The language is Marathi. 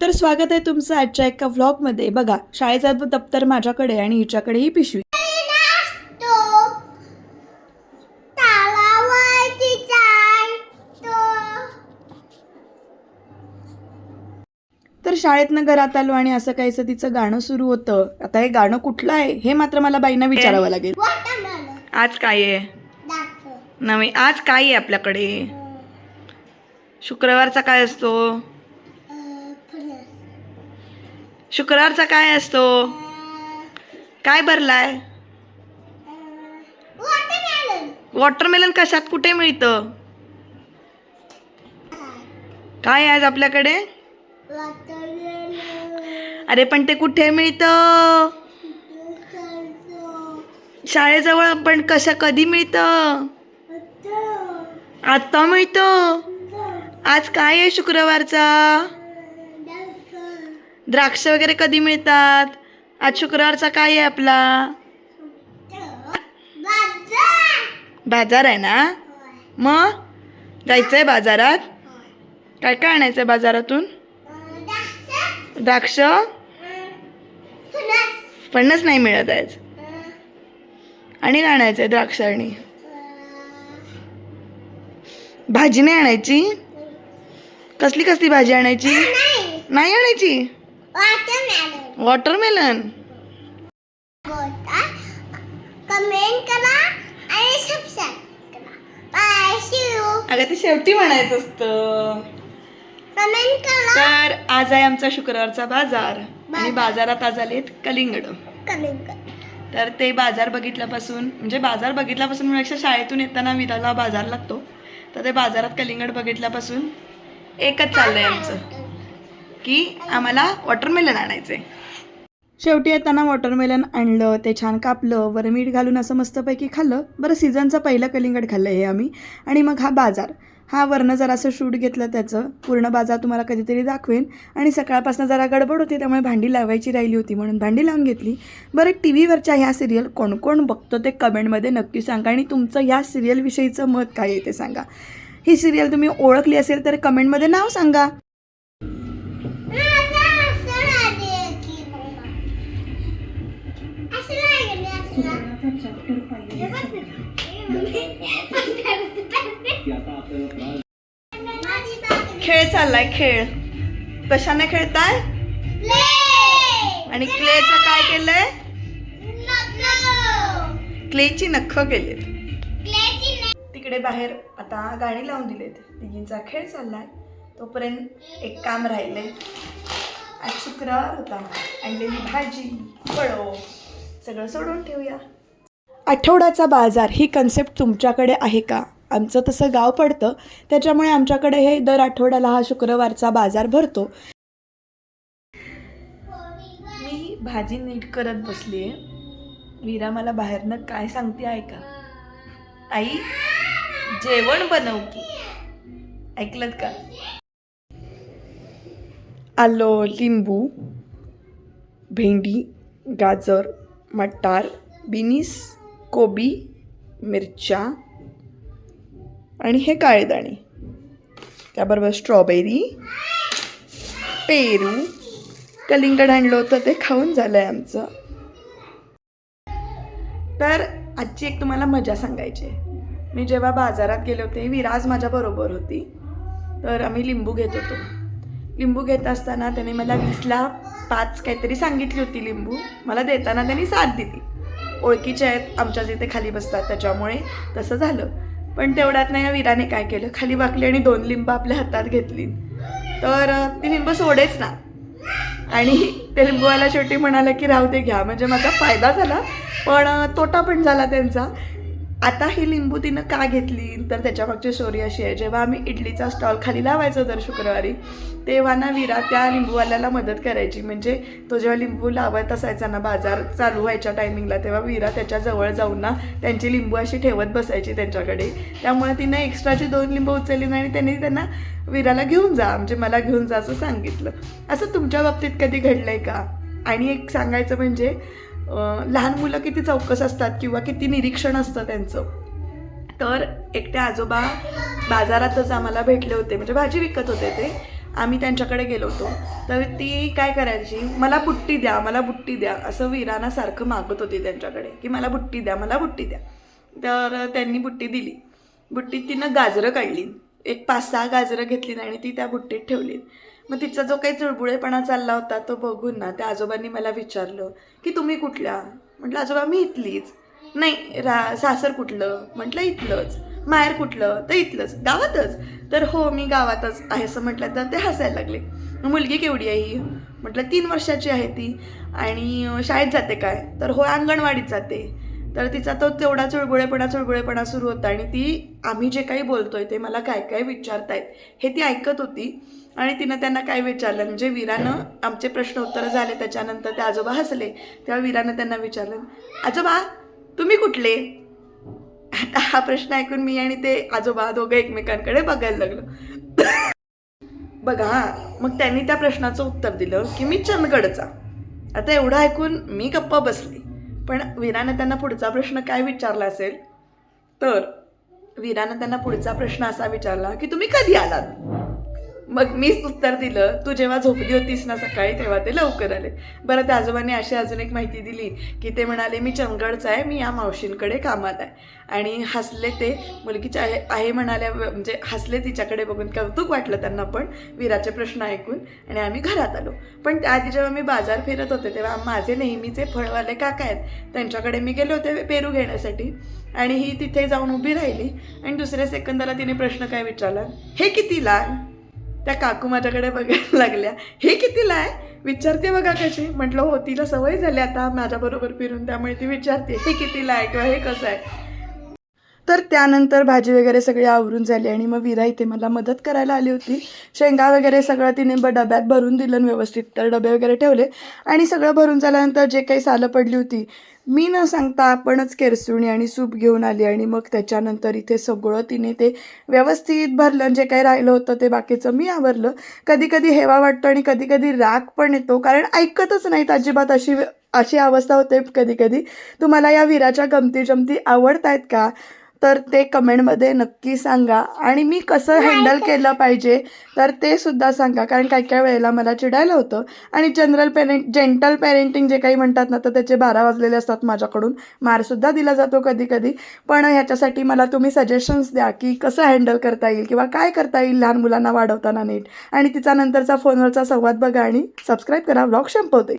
तर स्वागत आहे तुमचं आजच्या एका व्लॉगमध्ये बघा शाळेचं दप्तर माझ्याकडे आणि हिच्याकडे ही पिशवी. तर शाळेतनं घरात आलो आणि असं काहीचं तिचं गाणं सुरू होतं. आता हे गाणं कुठलं आहे हे मात्र मला बाईंना विचारावं लागेल. आज काय आहे? नवीन आज काय आहे आपल्याकडे? शुक्रवारचा काय असतो? शुक्रवारचा काय असतो? काय भरलाय? वॉटरमेलन कशात कुठे मिळतं? काय आज आपल्याकडे? अरे पण ते कुठे मिळतं? शाळेजवळ पण कशा कधी मिळतं? आता मिळतं. आज काय आहे शुक्रवारचा? द्राक्ष वगैरे कधी मिळतात? आज शुक्रवारचा काय आहे आपला? बाजार आहे ना? मग? जायचंय बाजारात? काय काय आणायचंय बाजारातून? द्राक्ष? फणस नाही मिळत आज. आणि काय आणायचंय द्राक्ष आणि? भाजी नाही आणायची? कसली कसली भाजी आणायची? नाही आणायची? वॉटरमेलन वॉटरमेलन कमेंट करा आणि सबस्क्राईब करा. बाय सी यू अगं ते शेवटी म्हणायचं असतं. कमेंट करा. तर आज आहे आमचा शुक्रवारचा बाजार. आणि बाजारात आज आलेत कलिंगड. तर ते बाजार बघितल्यापासून म्हणजे बाजार बघितल्यापासून शाळेतून येताना विराला बाजार लागतो. तर ते बाजारात कलिंगड बघितल्यापासून एकच चाललंय आमचं. की आम्हाला वॉटरमेलन आणायचंय. शेवटी येताना वॉटरमेलन आणलं ते छान कापलं वर मीठ घालून असं मस्तपैकी खाल्लं. बरं सीझनचं पहिलं कलिंगड खाल्लं हे आम्ही. आणि मग हा बाजार. हा वरनं जरासं शूट घेतलं त्याचं. पूर्ण बाजार तुम्हाला कधीतरी दाखवेन. आणि सकाळपासून जरा गडबड होती त्यामुळे भांडी लावायची राहिली होती म्हणून भांडी लावून घेतली. बरं टी व्हीवरच्या ह्या सिरियल कोण कोण बघतो ते कमेंटमध्ये नक्की सांगा. आणि तुमचं ह्या सिरियलविषयीचं मत काय आहे ते सांगा. ही सिरियल तुम्ही ओळखली असेल तर कमेंटमध्ये नाव सांगा. खेळ चाललाय खेळ. कशाने खेळताय? आणि क्लेचं काय केलंय? क्लेची नख केलेत. तिकडे बाहेर आता गाणी लावून दिलेत. तिघींचा खेळ चाललाय. तोपर्यंत एक काम राहिले आज शुक्रवार होता आणलेली भाजी फळं सगळं सोडून ठेवूया. आठवड्याचा बाजार ही कन्सेप्ट तुमच्याकडे आहे का? आमचं तसं गाव पडतं. त्याच्यामुळे आमच्याकडे हे दर आठवड्याला हा शुक्रवारचा बाजार भरतो. मी भाजी नीट करत बसली आहे वीरा मला बाहेरनं काय सांगते आहे का आई जेवण बनव की. का? आलो लिंबू भेंडी गाजर मटार बिनीस कोबी मिरच्या आणि हे काळे दाणे. त्याबरोबर स्ट्रॉबेरी पेरू. कलिंगड आणलं होतं ते खाऊन झालं आहे आमचं. तर आजची एक तुम्हाला मजा सांगायची आहे. मी जेव्हा बाजारात गेले होते विराज माझ्याबरोबर होती. तर आम्ही लिंबू घेत होतो. लिंबू घेत असताना त्याने मला वीसला पाच काहीतरी सांगितली होती लिंबू. मला देताना त्यांनी साथ दिली. ओळखीचे आहेत आमच्याच इथे खाली बसतात त्याच्यामुळे तसं झालं. पण तेवढ्यात नाही या वीराने काय केलं? खाली वाकली आणि दोन लिंब आपल्या हातात घेतली. तर ती लिंब सोडेच ना. आणि ते लिंबूवाला शेवटी म्हणाला की राहू दे घ्या. म्हणजे माझा फायदा झाला. पण तोटा पण झाला त्यांचा. आता ही लिंबू तिनं का घेतली? तर त्याच्यामागची स्टोरी अशी आहे. जेव्हा आम्ही इडलीचा स्टॉल खाली लावायचो दर शुक्रवारी तेव्हा ना विरा त्या लिंबूवाल्याला मदत करायची. म्हणजे तो जेव्हा लिंबू लावत असायचा ना बाजार चालू व्हायच्या टायमिंगला तेव्हा विरा त्याच्याजवळ जाऊन ना त्यांची लिंबू अशी ठेवत बसायची त्यांच्याकडे. त्यामुळे तिनं एक्स्ट्राची दोन लिंबू उचलली नाही आणि त्यांनी त्यांना विराला घेऊन जा म्हणजे मला घेऊन जा असं सांगितलं. असं तुमच्या बाबतीत कधी घडलं आहे का? आणि एक सांगायचं म्हणजे लहान मुलं किती चौकस असतात किंवा किती निरीक्षण असतं त्यांचं? तर एकटे आजोबा बाजारातच आम्हाला भेटले होते म्हणजे भाजी विकत होते ते. आम्ही त्यांच्याकडे गेलो होतो. तर ती काय करायची? मला बुट्टी द्या मला बुट्टी द्या असं विराणासारखं मागत होती त्यांच्याकडे की मला बुट्टी द्या मला बुट्टी द्या. तर त्यांनी बुट्टी दिली. बुट्टीत तिनं गाजरं काढली. एक पाच सहा गाजरं घेतली आणि ती त्या बुट्टीत ठेवली मग तिचा जो काही चुळबुळेपणा चालला होता तो बघून ना त्या आजोबांनी मला विचारलं की तुम्ही कुठल्या? म्हटलं आजोबा मी इथलीच. नाही रा सासर कुठलं? म्हटलं इथलंच. माहेर कुठलं? तर इथलंच. गावातच? तर हो मी गावातच आहे असं म्हटलं तर ते हसायला लागले. मुलगी केवढी आहे ही? म्हटलं तीन वर्षाची आहे ती आणि शाळेत जाते काय? तर हो अंगणवाडीत जाते. तर तिचा तो तेवढा चुळबुळेपणा चुळबुळेपणा सुरू होता आणि ती आम्ही जे काही बोलतोय ते मला काय काय विचारतायत हे ती ऐकत होती. आणि तिनं त्यांना काय विचारलं? म्हणजे वीरानं आमचे प्रश्न उत्तर झाले त्याच्यानंतर ते आजोबा हसले तेव्हा वीरानं त्यांना विचारलं आजोबा तुम्ही कुठले? आता हा प्रश्न ऐकून मी आणि ते आजोबा दोघं एकमेकांकडे बघायला लागलो. बघा मग त्यांनी त्या प्रश्नाचं उत्तर दिलं की मी चंदगडचा. आता एवढं ऐकून मी गप्पा बसली. पण वीरानं त्यांना पुढचा प्रश्न काय विचारला असेल? तर वीरानं त्यांना पुढचा प्रश्न असा विचारला की तुम्ही कधी आलात? मग मीच उत्तर दिलं तू जेव्हा झोपली होतीस ना सकाळी तेव्हा ते लवकर आले. बरं त्या आजोबांनी अशी अजून एक माहिती दिली की ते म्हणाले मी चंदगडचा आहे मी या मावशींकडे कामात आहे. आणि हसले ते मुलगीच्या आहे आहे म्हणाल्या म्हणजे हसले तिच्याकडे बघून कौतुक वाटलं त्यांना पण वीराचे प्रश्न ऐकून आणि आम्ही घरात आलो. पण त्याआधी जेव्हा मी बाजार फिरत होते तेव्हा माझे नेहमीचे फळवाले काका आहेत त्यांच्याकडे मी गेले होते पेरू घेण्यासाठी. आणि ही तिथे जाऊन उभी राहिली आणि दुसऱ्या सेकंदाला तिने प्रश्न काय विचारला हे किती लहान? त्या काकू माझ्याकडे बघायला लागल्या. हे कितीला आहे विचारते बघा कशी. म्हटलं हो तिला सवय झाली आता माझ्याबरोबर फिरून त्यामुळे ती विचारते हे कितीला आहे किंवा हे कसं आहे? तर त्यानंतर भाजी वगैरे सगळी आवरून झाली आणि मग विरा इथे मला मदत करायला आली होती. शेंगा वगैरे सगळं तिने ब डब्यात भरून दिलं व्यवस्थित तर डबे वगैरे ठेवले. आणि सगळं भरून झाल्यानंतर जे काही सालं पडली होती मी न सांगता आपणच केरसुणी आणि सूप घेऊन आली आणि मग त्याच्यानंतर इथे सगळं तिने ते व्यवस्थित भरलं जे काही राहिलं होतं ते बाकीचं मी आवरलं. कधी कधी हेवा वाटतो आणि कधी कधी राग पण येतो कारण ऐकतच नाहीत अजिबात अशी अशी अवस्था होते कधी कधी तुम्हाला या विराच्या गमती जमती आवडत आहेत का? तर ते कमेंटमध्ये नक्की सांगा. आणि मी कसं हँडल केलं पाहिजे तर ते सुद्धा सांगा. कारण काही काही वेळेला मला चिडायला होतं. आणि जनरल पेरेंट जेंटल पेरेंटिंग जे काही म्हणतात ना तर त्याचे बारा वाजलेले असतात माझ्याकडून. मारसुद्धा दिला जातो कधी कधी पण ह्याच्यासाठी मला तुम्ही सजेशन्स द्या की कसं हँडल करता येईल किंवा काय करता येईल लहान मुलांना वाढवताना नीट. आणि तिचा नंतरचा फोनवरचा संवाद बघा आणि सबस्क्राईब करा. व्लॉग संपवते.